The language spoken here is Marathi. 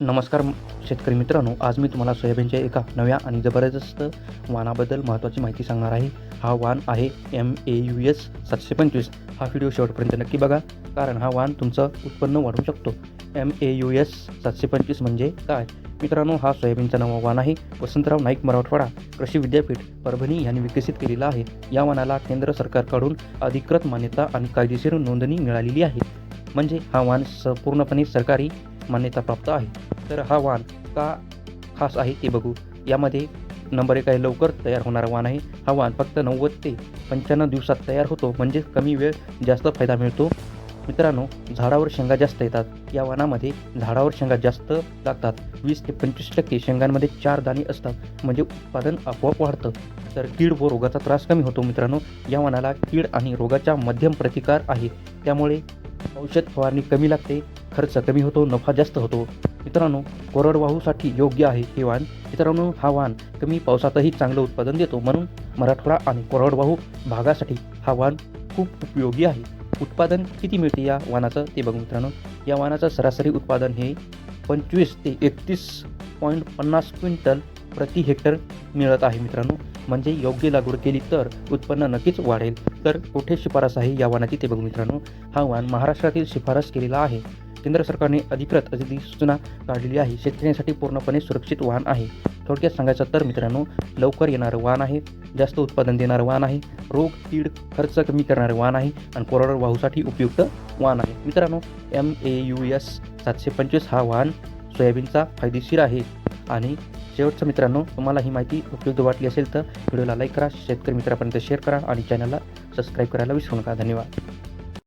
नमस्कार शेतकरी मित्रांनो आज मी तुम्हाला सोयाबीनच्या एका नव्या आणि जबरदस्त वाणाबद्दल महत्त्वाची माहिती सांगणार आहे. हा वाण आहे एम ए यू एस सातशे पंचवीस. हा व्हिडिओ शेवटपर्यंत नक्की बघा कारण हा वाण तुमचं उत्पन्न वाढवू शकतो. एम ए यू एस सातशे पंचवीस म्हणजे काय? मित्रांनो हा सोयाबीनचा नवा वाण आहे. वसंतराव नाईक मराठवाडा कृषी विद्यापीठ परभणी यांनी विकसित केलेला आहे. या वाणाला केंद्र सरकारकडून अधिकृत मान्यता आणि कायदेशीर नोंदणी मिळालेली आहे. म्हणजे हा वाण संपूर्णपणे सरकारी मान्यताप्राप्त आहे. तर हा वाण का खास आहे ते बघू. यामध्ये नंबर एक आहे लवकर तयार होणारा वाण आहे. हा वाण फक्त नव्वद ते पंच्याण्णव दिवसात तयार होतो म्हणजे कमी वेळ जास्त फायदा मिळतो. मित्रांनो झाडावर शेंगा जास्त येतात. या वाणामध्ये झाडावर शेंगा जास्त लागतात. वीस ते पंचवीस टक्के शेंगांमध्ये चार दाणे असतात म्हणजे उत्पादन आपोआप वाढतं. तर कीड व रोगाचा त्रास कमी होतो मित्रांनो. या वाणाला कीड आणि रोगाचा मध्यम प्रतिकार आहे त्यामुळे औषध फवारणी कमी लागते खर्च कमी होतो नफा जास्त होतो. मित्रांनो कोरडवाहूसाठी योग्य आहे हे वाण मित्रांनो हा वाण कमी पावसातही चांगलं उत्पादन देतो. म्हणून मराठवाडा आणि कोरडवाहू भागासाठी हा वाण खूप उपयोगी आहे. उत्पादन किती मिळते या वाणाचं ते बघू मित्रांनो. या वाणाचं सरासरी उत्पादन हे पंचवीस ते एकतीस पॉईंट पन्नास क्विंटल प्रति हेक्टर मिळत आहे मित्रांनो. म्हणजे योग्य लागवड केली तर उत्पन्न नक्कीच वाढेल. तर कुठे शिफारस आहे या वाणाची ते बघू मित्रांनो. हा वाण महाराष्ट्रातील शिफारस केलेला आहे. केंद्र सरकारने अधिकृत अधिसूचना काढलेली आहे. शेतकऱ्यांसाठी पूर्णपणे सुरक्षित वाहन आहे. थोडक्यात सांगायचं तर मित्रांनो लवकर येणारं वाहन आहे. जास्त उत्पादन देणारं वाहन आहे. रोग कीड खर्च कमी करणारं वाहन आहे आणि कोरडवाहूसाठी उपयुक्त वाहन आहे. मित्रांनो एम ए यू एस सातशे पंचवीस हा वाहन सोयाबीनचा फायदेशीर आहे. आणि शेवटचं मित्रांनो तुम्हाला ही माहिती उपयुक्त वाटली असेल तर व्हिडिओला लाईक करा शेतकरी मित्रापर्यंत शेअर करा आणि चॅनलला सबस्क्राईब करायला विसरू नका. धन्यवाद.